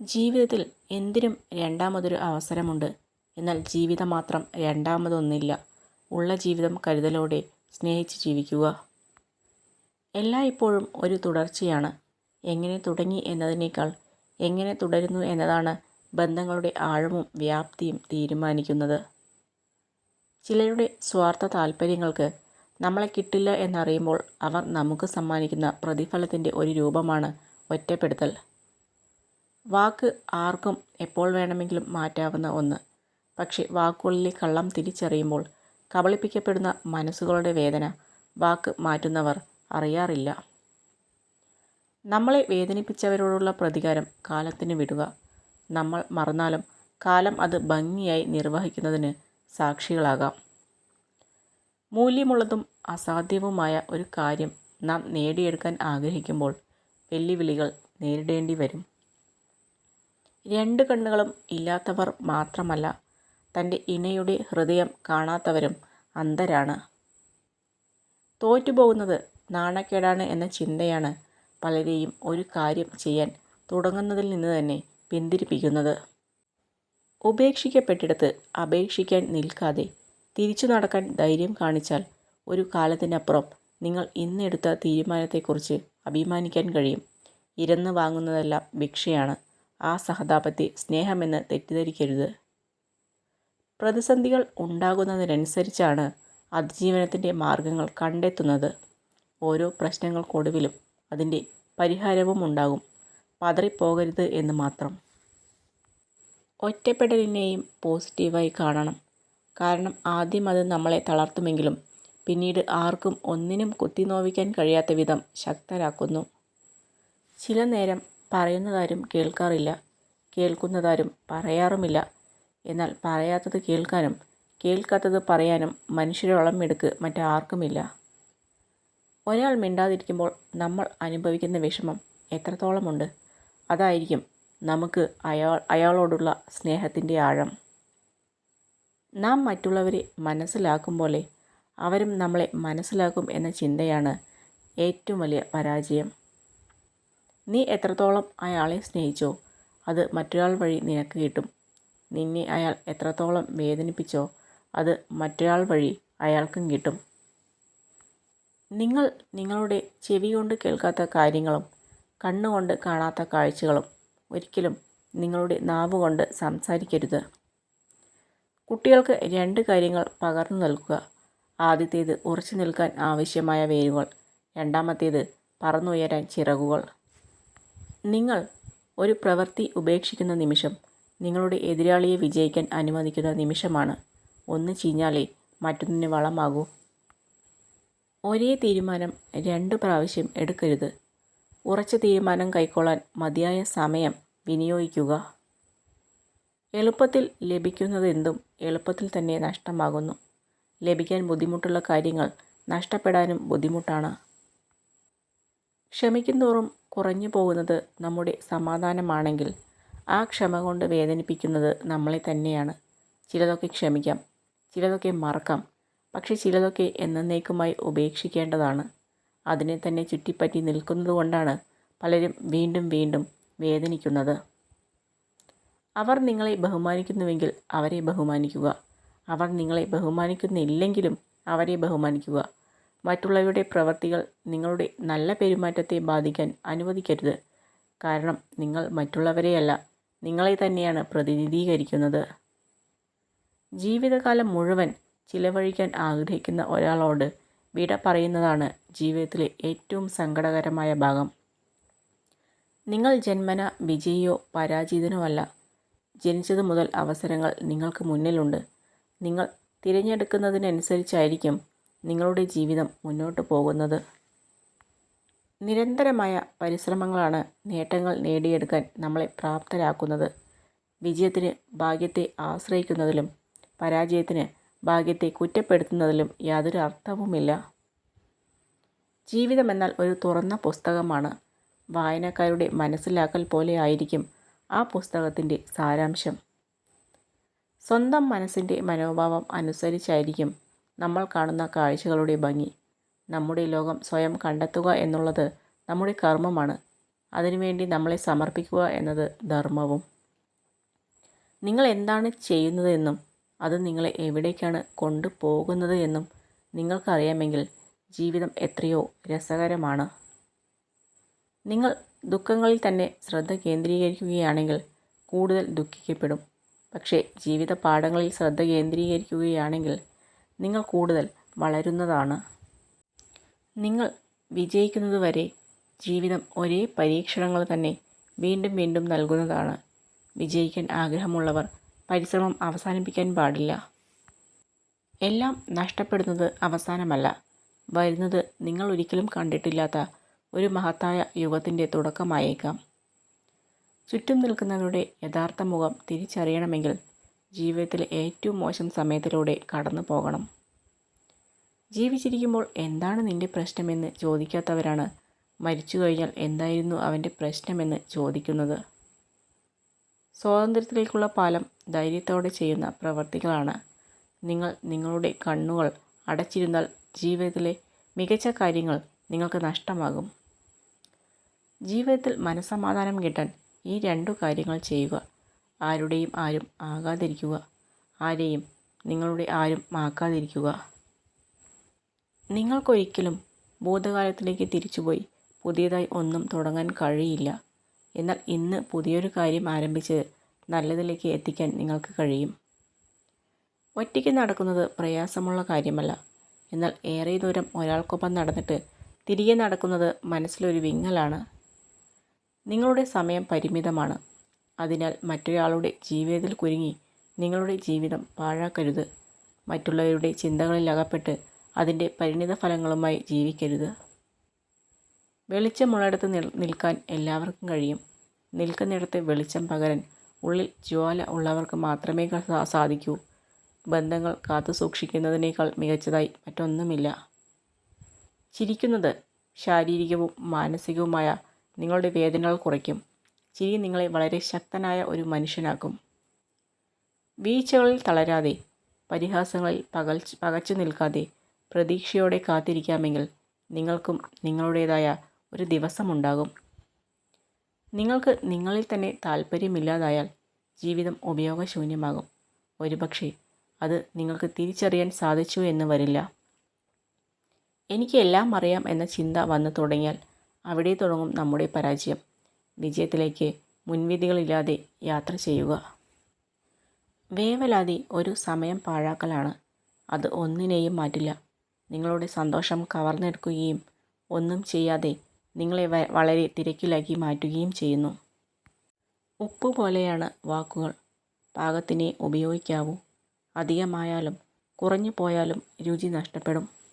ജീവിതത്തിൽ എന്തിനും രണ്ടാമതൊരു അവസരമുണ്ട്. എന്നാൽ ജീവിതം മാത്രം രണ്ടാമതൊന്നില്ല. ഉള്ള ജീവിതം കരുതലോടെ സ്നേഹിച്ച് ജീവിക്കുക. എല്ലായ്പ്പോഴും ഒരു തുടർച്ചയാണ്. എങ്ങനെ തുടങ്ങി എന്നതിനേക്കാൾ എങ്ങനെ തുടരുന്നു എന്നതാണ് ബന്ധങ്ങളുടെ ആഴവും വ്യാപ്തിയും തീരുമാനിക്കുന്നത്. ചിലരുടെ സ്വാർത്ഥ താല്പര്യങ്ങൾക്ക് നമ്മളെ കിട്ടില്ല എന്നറിയുമ്പോൾ അവർ നമുക്ക് സമ്മാനിക്കുന്ന പ്രതിഫലത്തിന്റെ ഒരു രൂപമാണ് ഒറ്റപ്പെടുത്തൽ. വാക്ക് ആർക്കും എപ്പോൾ വേണമെങ്കിലും മാറ്റാവുന്ന ഒന്ന്. പക്ഷേ വാക്കുകളിലെ കള്ളം തിരിച്ചറിയുമ്പോൾ കബളിപ്പിക്കപ്പെടുന്ന മനസ്സുകളുടെ വേദന വാക്ക് മാറ്റുന്നവർ അറിയാറില്ല. നമ്മളെ വേദനിപ്പിച്ചവരോടുള്ള പ്രതികാരം കാലത്തിന് വിടുക. നമ്മൾ മറന്നാലും കാലം അത് ഭംഗിയായി നിർവഹിക്കുന്നതിന് സാക്ഷികളാകാം. മൂല്യമുള്ളതും അസാധ്യവുമായ ഒരു കാര്യം നാം നേടിയെടുക്കാൻ ആഗ്രഹിക്കുമ്പോൾ വെല്ലുവിളികൾ നേരിടേണ്ടി വരും. രണ്ട് കണ്ണുകളും ഇല്ലാത്തവർ മാത്രമല്ല തന്റെ ഇണയുടെ ഹൃദയം കാണാത്തവരും അന്ധരാണ്. തോറ്റുപോകുന്നത് നാണക്കേടാണ് എന്ന ചിന്തയാണ് പലരെയും ഒരു കാര്യം ചെയ്യാൻ തുടങ്ങുന്നതിൽ നിന്ന് തന്നെ പിന്തിരിപ്പിക്കുന്നത്. ഉപേക്ഷിക്കപ്പെട്ടിടത്ത് അപേക്ഷിക്കാൻ നിൽക്കാതെ തിരിച്ചു നടക്കാൻ ധൈര്യം കാണിച്ചാൽ ഒരു കാലത്തിനപ്പുറം നിങ്ങൾ ഇന്നെടുത്ത തീരുമാനത്തെക്കുറിച്ച് അഭിമാനിക്കാൻ കഴിയും. ഇരന്ന് വാങ്ങുന്നതെല്ലാം ഭിക്ഷയാണ്. ആ സഹതാപത്തെ സ്നേഹമെന്ന് തെറ്റിദ്ധരിക്കരുത്. പ്രതിസന്ധികൾ ഉണ്ടാകുന്നതിനനുസരിച്ചാണ് അതിജീവനത്തിന്റെ മാർഗങ്ങൾ കണ്ടെത്തുന്നത്. ഓരോ പ്രശ്നങ്ങൾക്കൊടുവിലും അതിന്റെ പരിഹാരവും ഉണ്ടാകും. പതറിപ്പോകരുത് എന്ന് മാത്രം. ഒറ്റപ്പെടലിനെയും പോസിറ്റീവായി കാണണം. കാരണം ആദ്യം അത് നമ്മളെ തളർത്തുമെങ്കിലും പിന്നീട് ആർക്കും ഒന്നിനും കുത്തിനോവിക്കാൻ കഴിയാത്ത വിധം ശക്തരാക്കുന്നു. ചില നേരം പറയുന്നതാരും കേൾക്കാറില്ല. കേൾക്കുന്നതാരും പറയാറുമില്ല. എന്നാൽ പറയാത്തത് കേൾക്കാനും കേൾക്കാത്തത് പറയാനും മനുഷ്യരോളം എടുക്ക് മറ്റാർക്കുമില്ല. ഒരാൾ മിണ്ടാതിരിക്കുമ്പോൾ നമ്മൾ അനുഭവിക്കുന്ന വിഷമം എത്രത്തോളമുണ്ട്? അതായിരിക്കും നമുക്ക് അയാൾ അയാളോടുള്ള സ്നേഹത്തിന്റെ ആഴം. നാം മറ്റുള്ളവരെ മനസ്സിലാക്കും പോലെ അവരും നമ്മളെ മനസ്സിലാക്കും എന്ന ചിന്തയാണ് ഏറ്റവും വലിയ പരാജയം. നീ എത്രത്തോളം അയാളെ സ്നേഹിച്ചോ അത് മറ്റൊരാൾ വഴി നിനക്ക് കിട്ടും. നിന്നെ അയാൾ എത്രത്തോളം വേദനിപ്പിച്ചോ അത് മറ്റൊരാൾ വഴി അയാൾക്കും കിട്ടും. നിങ്ങൾ നിങ്ങളുടെ ചെവി കൊണ്ട് കേൾക്കാത്ത കാര്യങ്ങളും കണ്ണുകൊണ്ട് കാണാത്ത കാഴ്ചകളും ഒരിക്കലും നിങ്ങളുടെ നാവ് കൊണ്ട് സംസാരിക്കരുത്. കുട്ടികൾക്ക് രണ്ട് കാര്യങ്ങൾ പകർന്നു നൽകുക. ആദ്യത്തേത് ഉറച്ചു നിൽക്കാൻ ആവശ്യമായ വേരുകൾ. രണ്ടാമത്തേത് പറന്നുയരാൻ ചിറകുകൾ. നിങ്ങൾ ഒരു പ്രവൃത്തി ഉപേക്ഷിക്കുന്ന നിമിഷം നിങ്ങളുടെ എതിരാളിയെ വിജയിക്കാൻ അനുവദിക്കുന്ന നിമിഷമാണ്. ഒന്ന് ചീഞ്ഞാലേ മറ്റൊന്നിന് വളമാകൂ. ഒരേ തീരുമാനം രണ്ട് പ്രാവശ്യം എടുക്കരുത്. ഉറച്ച തീരുമാനം കൈക്കൊള്ളാൻ മതിയായ സമയം വിനിയോഗിക്കുക. എളുപ്പത്തിൽ ലഭിക്കുന്നതെന്തും എളുപ്പത്തിൽ തന്നെ നഷ്ടമാകുന്നു. ലഭിക്കാൻ ബുദ്ധിമുട്ടുള്ള കാര്യങ്ങൾ നഷ്ടപ്പെടാനും ബുദ്ധിമുട്ടാണ്. ക്ഷമിക്കുന്തോറും കുറഞ്ഞു പോകുന്നത് നമ്മുടെ സമാധാനമാണെങ്കിൽ ആ ക്ഷമ കൊണ്ട് വേദനിപ്പിക്കുന്നത് നമ്മളെ തന്നെയാണ്. ചിലതൊക്കെ ക്ഷമിക്കാം ചിലതൊക്കെ മറക്കാം പക്ഷേ ചിലതൊക്കെ എന്നേക്കുമായി ഉപേക്ഷിക്കേണ്ടതാണ്. അതിനെ തന്നെ ചുറ്റിപ്പറ്റി നിൽക്കുന്നത് കൊണ്ടാണ് പലരും വീണ്ടും വീണ്ടും വേദനിക്കുന്നത്. അവർ നിങ്ങളെ ബഹുമാനിക്കുന്നുവെങ്കിൽ അവരെ ബഹുമാനിക്കുക. അവർ നിങ്ങളെ ബഹുമാനിക്കുന്നില്ലെങ്കിലും അവരെ ബഹുമാനിക്കുക. മറ്റുള്ളവരുടെ പ്രവർത്തികൾ നിങ്ങളുടെ നല്ല പെരുമാറ്റത്തെ ബാധിക്കാൻ അനുവദിക്കരുത്. കാരണം നിങ്ങൾ മറ്റുള്ളവരെയല്ല നിങ്ങളെ തന്നെയാണ് പ്രതിനിധീകരിക്കുന്നത്. ജീവിതകാലം മുഴുവൻ ചിലവഴിക്കാൻ ആഗ്രഹിക്കുന്ന ഒരാളോട് വിട പറയുന്നതാണ് ജീവിതത്തിലെ ഏറ്റവും സങ്കടകരമായ ഭാഗം. നിങ്ങൾ ജന്മന വിജയിയോ പരാജിതനോ അല്ല. ജനിച്ചത് മുതൽ അവസരങ്ങൾ നിങ്ങൾക്ക് മുന്നിലുണ്ട്. നിങ്ങൾ തിരഞ്ഞെടുക്കുന്നതിനനുസരിച്ചായിരിക്കും നിങ്ങളുടെ ജീവിതം മുന്നോട്ട് പോകുന്നത്. നിരന്തരമായ പരിശ്രമങ്ങളാണ് നേട്ടങ്ങൾ നേടിയെടുക്കാൻ നമ്മളെ പ്രാപ്തരാക്കുന്നത്. വിജയത്തിന് ഭാഗ്യത്തെ ആശ്രയിക്കുന്നതിലും പരാജയത്തിന് ഭാഗ്യത്തെ കുറ്റപ്പെടുത്തുന്നതിലും യാതൊരു അർത്ഥവുമില്ല. ജീവിതമെന്നാൽ ഒരു തുറന്ന പുസ്തകമാണ്. വായനക്കാരുടെ മനസ്സിലാക്കൽ പോലെ ആയിരിക്കും ആ പുസ്തകത്തിന്റെ സാരാംശം. സ്വന്തം മനസ്സിന്റെ മനോഭാവം അനുസരിച്ചായിരിക്കും നമ്മൾ കാണുന്ന കാഴ്ചകളുടെ ഭംഗി. നമ്മുടെ ലോകം സ്വയം കണ്ടെത്തുക എന്നുള്ളത് നമ്മുടെ കർമ്മമാണ്. അതിനുവേണ്ടി നമ്മളെ സമർപ്പിക്കുക എന്നത് ധർമ്മവും. നിങ്ങൾ എന്താണ് ചെയ്യുന്നതെന്നും അത് നിങ്ങളെ എവിടേക്കാണ് കൊണ്ടുപോകുന്നത് എന്നും നിങ്ങൾക്കറിയാമെങ്കിൽ ജീവിതം എത്രയോ രസകരമാണ്. നിങ്ങൾ ദുഃഖങ്ങളിൽ തന്നെ ശ്രദ്ധ കേന്ദ്രീകരിക്കുകയാണെങ്കിൽ കൂടുതൽ ദുഃഖിക്കപ്പെടും. പക്ഷേ ജീവിത പാഠങ്ങളിൽ ശ്രദ്ധ കേന്ദ്രീകരിക്കുകയാണെങ്കിൽ നിങ്ങൾ കൂടുതൽ വളരുന്നതാണ്. നിങ്ങൾ വിജയിക്കുന്നതുവരെ ജീവിതം ഒരേ പരീക്ഷണങ്ങൾ തന്നെ വീണ്ടും വീണ്ടും നൽകുന്നതാണ്. വിജയിക്കാൻ ആഗ്രഹമുള്ളവർ പരിശ്രമം അവസാനിപ്പിക്കാൻ പാടില്ല. എല്ലാം നഷ്ടപ്പെടുന്നത് അവസാനമല്ല. വരുന്നത് നിങ്ങൾ ഒരിക്കലും കണ്ടിട്ടില്ലാത്ത ഒരു മഹത്തായ യുഗത്തിന്റെ തുടക്കമായേക്കാം. ചുറ്റും നിൽക്കുന്നവരുടെ യഥാർത്ഥ മുഖം തിരിച്ചറിയണമെങ്കിൽ ജീവിതത്തിലെ ഏറ്റവും മോശം സമയത്തിലൂടെ കടന്നു പോകണം. ജീവിച്ചിരിക്കുമ്പോൾ എന്താണ് നിന്റെ പ്രശ്നമെന്ന് ചോദിക്കാത്തവരാണ്. മരിച്ചു കഴിഞ്ഞാൽ എന്തായിരുന്നു അവന്റെ പ്രശ്നമെന്ന് ചോദിക്കുന്നത്. സ്വാതന്ത്ര്യത്തിലേക്കുള്ള പാലം ധൈര്യത്തോടെ ചെയ്യുന്ന പ്രവർത്തികളാണ്. നിങ്ങൾ നിങ്ങളുടെ കണ്ണുകൾ അടച്ചിരുന്നാൽ ജീവിതത്തിലെ മികച്ച കാര്യങ്ങൾ നിങ്ങൾക്ക് നഷ്ടമാകും. ജീവിതത്തിൽ മനസ്സമാധാനം കിട്ടാൻ ഈ രണ്ടു കാര്യങ്ങൾ ചെയ്യുക. ആരുടെയും ആരും ആകാതിരിക്കുക. ആരെയും നിങ്ങളുടെ ആരും ആക്കാതിരിക്കുക. നിങ്ങൾക്കൊരിക്കലും ഭൂതകാലത്തിലേക്ക് തിരിച്ചുപോയി പുതിയതായി ഒന്നും തുടങ്ങാൻ കഴിയില്ല. എന്നാൽ ഇന്ന് പുതിയൊരു കാര്യം ആരംഭിച്ച് നല്ലതിലേക്ക് എത്തിക്കാൻ നിങ്ങൾക്ക് കഴിയും. ഒറ്റയ്ക്ക് നടക്കുന്നത് പ്രയാസമുള്ള കാര്യമല്ല. എന്നാൽ ഏറെ ദൂരം ഒരാൾക്കൊപ്പം നടന്നിട്ട് തിരികെ നടക്കുന്നത് മനസ്സിലൊരു വിങ്ങലാണ്. നിങ്ങളുടെ സമയം പരിമിതമാണ്. അതിനാൽ മറ്റൊരാളുടെ ജീവിതത്തിൽ കുരുങ്ങി നിങ്ങളുടെ ജീവിതം പാഴാക്കരുത്. മറ്റുള്ളവരുടെ ചിന്തകളിൽ അകപ്പെട്ട് അതിന്റെ പരിണിത ഫലങ്ങളുമായി ജീവിക്കരുത്. വെളിച്ചമുള്ളിടത്ത് നിൽ നിൽക്കാൻ എല്ലാവർക്കും കഴിയും. നിൽക്കുന്നിടത്ത് വെളിച്ചം പകരാൻ ഉള്ളിൽ ജ്വാല ഉള്ളവർക്ക് മാത്രമേ സാധിക്കൂ. ബന്ധങ്ങൾ കാത്തു സൂക്ഷിക്കുന്നതിനേക്കാൾ മികച്ചതായി മറ്റൊന്നുമില്ല. ചിരിക്കുന്നത് ശാരീരികവും മാനസികവുമായ നിങ്ങളുടെ വേദനകൾ കുറയ്ക്കും. ചിരി നിങ്ങളെ വളരെ ശക്തനായ ഒരു മനുഷ്യനാക്കും. വീഴ്ചകളിൽ തളരാതെ പരിഹാസങ്ങളിൽ പകൽ പകച്ചു നിൽക്കാതെ പ്രതീക്ഷയോടെ കാത്തിരിക്കാമെങ്കിൽ നിങ്ങൾക്കും നിങ്ങളുടേതായ ഒരു ദിവസമുണ്ടാകും. നിങ്ങൾക്ക് നിങ്ങളിൽ തന്നെ താല്പര്യമില്ലാതായാൽ ജീവിതം ഉപയോഗശൂന്യമാകും. ഒരുപക്ഷെ അത് നിങ്ങൾക്ക് തിരിച്ചറിയാൻ സാധിച്ചു എന്ന് വരില്ല. എനിക്ക് എല്ലാം അറിയാം എന്ന ചിന്ത വന്നു തുടങ്ങിയാൽ അവിടെ തുടങ്ങും നമ്മുടെ പരാജയം. വിജയത്തിലേക്ക് മുൻവിധികളില്ലാതെ യാത്ര ചെയ്യുക. വേവലാതി ഒരു സമയം പാഴാക്കലാണ്. അത് ഒന്നിനെയും മാറ്റില്ല. നിങ്ങളുടെ സന്തോഷം കവർന്നെടുക്കുകയും ഒന്നും ചെയ്യാതെ നിങ്ങളെ വളരെ തിരക്കിലാക്കി മാറ്റുകയും ചെയ്യുന്നു. ഉപ്പ് പോലെയാണ് വാക്കുകൾ. പാകത്തിനെ ഉപയോഗിക്കാവൂ. അധികമായാലും കുറഞ്ഞു പോയാലും രുചി നഷ്ടപ്പെടും.